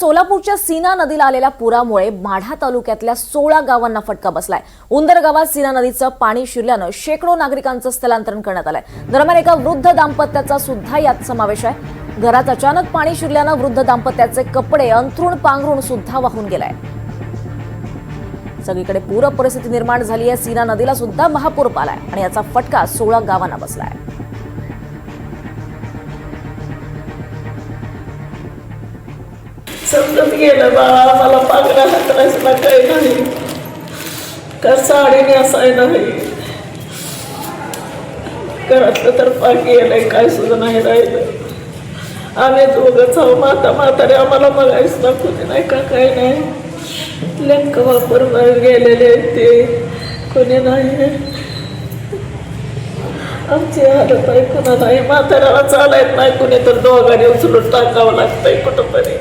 सोलापूरच्या सीना नदीला आलेल्या पुरामुळे माढा तालुक्यातल्या सोळा गावांना फटका बसलाय. उंदर गावात सीना नदीचं पाणी शिरल्यानं शेकडो नागरिकांचं स्थलांतरण करण्यात आलंय. दरम्यान एका वृद्ध दाम्पत्याचा सुद्धा यात समावेश आहे. घरात अचानक पाणी शिरल्यानं वृद्ध दाम्पत्याचे कपडे अंथरूण पांघरूण सुद्धा वाहून गेलाय. सगळीकडे पूर परिस्थिती निर्माण झाली आहे. सीना नदीला सुद्धा महापूर आलाय आणि याचा फटका सोळा गावांना बसलाय. समजत गेलं बाळा मला पांघरा हातरायला काही नाही. का साडी नेसाय नाही घरातलं तर पाक गेलंय काय सुद्धा नाही राहिलं. आम्ही दोघंच आहो माता म्हातारे आम्हाला बघायच दाखवते नाही का काय नाही? लेंक वापर गेलेले आहेत ते. कोणी नाही आमची हालत कुणा नाही म्हाताऱ्याला चालायत नाही कुणी तर दोघांनी उचलून टाकावं लागतंय कुठं तरी